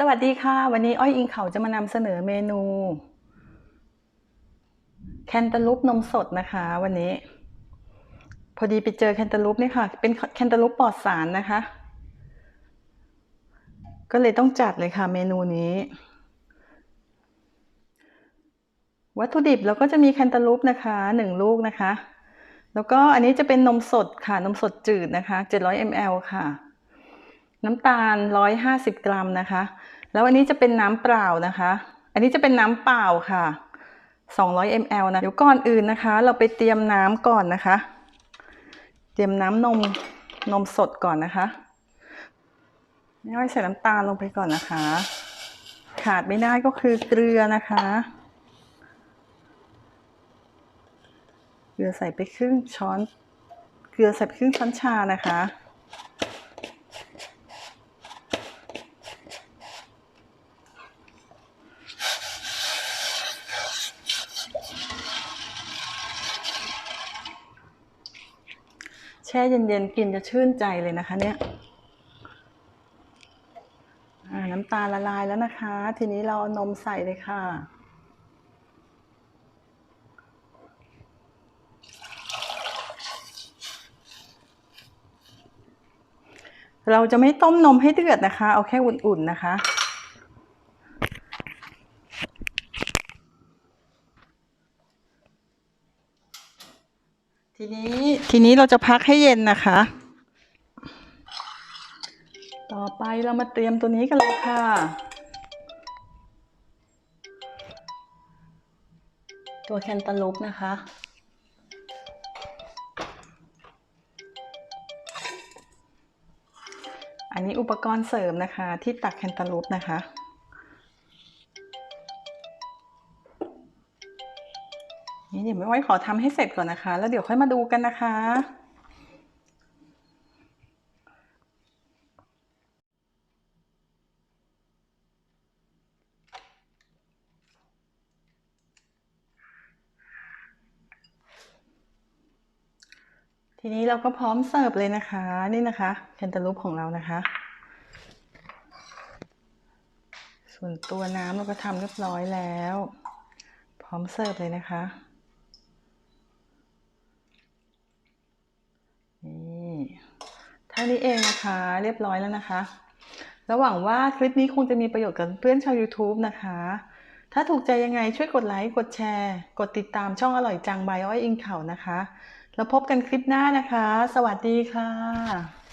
สวัสดีค่ะ วันนี้อ้อยอิงเขาจะมานำเสนอเมนู แคนตาลูปนมสดนะคะ วันนี้ พอดีไปเจอแคนตาลูปนี่ค่ะ เป็นแคนตาลูปปลอดสารนะคะ ก็เลยต้องจัดเลยค่ะ เมนูนี้ วัตถุดิบเราก็จะมีแคนตาลูปนะคะหนึ่งลูกนะคะ แล้วก็อันนี้จะเป็นนมสดค่ะ นมสดจืดนะคะ 700 ml ค่ะ น้ำตาล 150 กรัมนะคะ แล้วอันนี้จะเป็นน้ำเปล่านะคะ อันนี้จะเป็นน้ำเปล่าค่ะ 200 ml นะ เดี๋ยวก่อนอื่นนะคะ เราไปเตรียมน้ำก่อนนะคะ เตรียมน้ำนมนมสดก่อนนะคะนี่ใส่น้ำตาลลงไปก่อนนะคะ ขาดไม่ได้ก็คือเกลือนะคะ เกลือใส่ไปครึ่งช้อน เกลือใส่ครึ่งช้อนชานะคะ แช่เย็นๆ กินจะชื่นใจเลยนะคะเนี่ยน้ำตาลละลายแล้วนะคะ ทีนี้เราเอานมใส่เลยค่ะ เราจะไม่ต้มนมให้เดือดนะคะ เอาแค่อุ่นๆนะคะ ทีนี้ทีนี้เราจะพักให้เย็นนะคะ ต่อไปเรามาเตรียมตัวนี้กันเลยค่ะ ตัวแคนตาลูปนะคะอันนี้อุปกรณ์เสริมนะคะที่ตักแคนตาลูปนะคะ นี่เดี๋ยวไม่ไว้ขอทำให้เสร็จก่อนนะคะ แล้วเดี๋ยวค่อยมาดูกันนะคะ ทีนี้เราก็พร้อมเสิร์ฟเลยนะคะ นี่นะคะแคนตาลูปของเรานะคะ ส่วนตัวน้ำเราก็ทำเรียบร้อยแล้ว พร้อมเสิร์ฟเลยนะคะ นี่เท่านี้เองนะคะ เรียบร้อยแล้วนะคะ ระหวังว่าคลิปนี้คงจะมีประโยชน์กับเพื่อนชาว YouTube นะคะ ถ้าถูกใจยังไงช่วยกดไลค์ กดแชร์ กดติดตามช่องอร่อยจังบายอ้อยอิงเข่านะคะ แล้วพบกันคลิปหน้านะคะ สวัสดีค่ะ